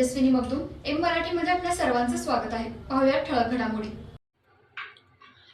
Tejaswini Magdum M मराठीमध्ये आपल्या सर्वांचं स्वागत आहे. पाहूया ठळक घडामोडी.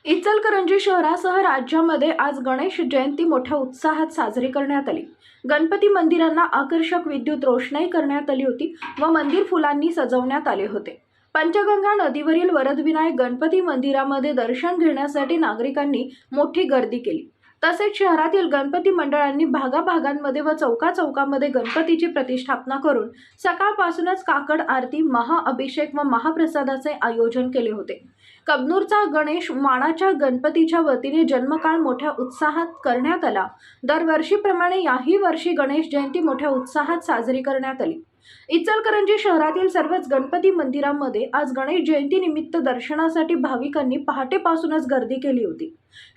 इचलकरंजी शहरासह राज्यामध्ये आज गणेश जयंती मोठ्या उत्साहात साजरी करण्यात आली. गणपती मंदिरांना आकर्षक विद्युत रोषणाई करण्यात आली होती व मंदिर फुलांनी सजवण्यात आले होते. पंचगंगा नदीवरील वरदविनायक गणपती मंदिरामध्ये दर्शन घेण्यासाठी नागरिकांनी मोठी गर्दी केली. तसेच शहरातील गणपती मंडळांनी भागाभागांमध्ये व चौका चौकामध्ये गणपतीची प्रतिष्ठापना करून सकाळपासूनच काकड आरती महाअभिषेक व महाप्रसादाचे आयोजन केले होते. कबनूरचा गणेश मानाच्या गणपतीच्या वतीने जन्मकाळ मोठ्या उत्साहात करण्यात आला. दरवर्षीप्रमाणे याही वर्षी गणेश जयंती मोठ्या उत्साहात साजरी करण्यात आली. इचलकरंजी शहरातील सर्वच गणपती मंदिरांमध्ये आज गणेश जयंती निमित्त दर्शनासाठी भाविकांनी पहाटेपासूनच गर्दी केली होती.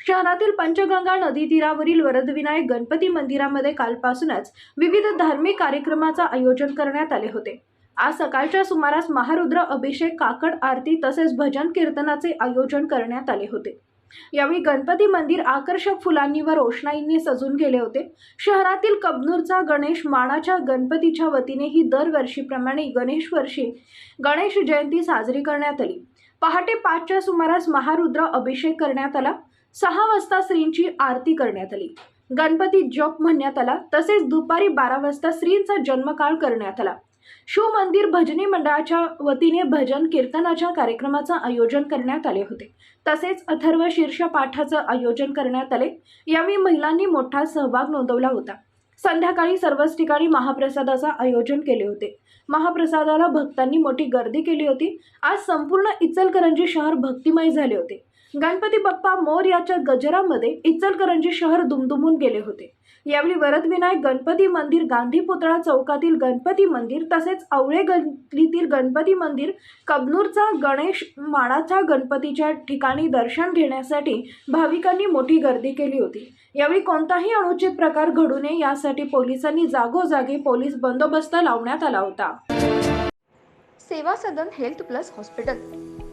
शहरातील पंचगंगा नदी तीरावरील वरदविनायक गणपती मंदिरामध्ये कालपासूनच विविध धार्मिक कार्यक्रमाचं आयोजन करण्यात आले होते. आज सकाळच्या सुमारास महारुद्र अभिषेक काकड आरती तसेच भजन कीर्तनाचे आयोजन करण्यात आले होते. यावेळी गणपती मंदिर आकर्षक फुलांनी व रोषणाईंनी सजून गेले होते. शहरातील कबनूरचा गणेश मानाच्या गणपतीच्या वतीनेही दरवर्षीप्रमाणे गणेश वर्षी गणेश जयंती साजरी करण्यात आली. पहाटे पाचच्या सुमारास महारुद्र अभिषेक करण्यात आला. सहा वाजता श्रींची आरती करण्यात आली. गणपती जप म्हणण्यात आला. तसेच दुपारी बारा वाजता श्रींचा जन्मकाळ करण्यात आला. शिव मंदिर भजनी मंडळाच्या वतीने भजन कीर्तनाच्या कार्यक्रमाचं आयोजन करण्यात आले होते. तसेच अथर्व शीर्ष पाठाचं आयोजन करण्यात आले. यावेळी महिलांनी मोठा सहभाग नोंदवला होता. संध्याकाळी सर्वच ठिकाणी महाप्रसादाचं आयोजन केले होते. महाप्रसादाला भक्तांनी मोठी गर्दी केली होती. आज संपूर्ण इचलकरंजी शहर भक्तिमय झाले होते. गणपती बाप्पा मोर याच्या गजरामध्ये इचलकरंजी शहर दुमदुमून गेले होते. यावेळी वरदविनायक गणपती मंदिर गांधी पुतळा चौकातील गणपती मंदिर तसेच आवळे गल्लीतील गणपती मंदिर कबनूरचा गणेश माळाचा गणपतीच्या ठिकाणी दर्शन घेण्यासाठी भाविकांनी मोठी गर्दी केली होती. यावेळी कोणताही अनुचित प्रकार घडू नये यासाठी पोलिसांनी जागोजागी पोलीस बंदोबस्त लावण्यात आला होता. Seva Sadan health plus hospital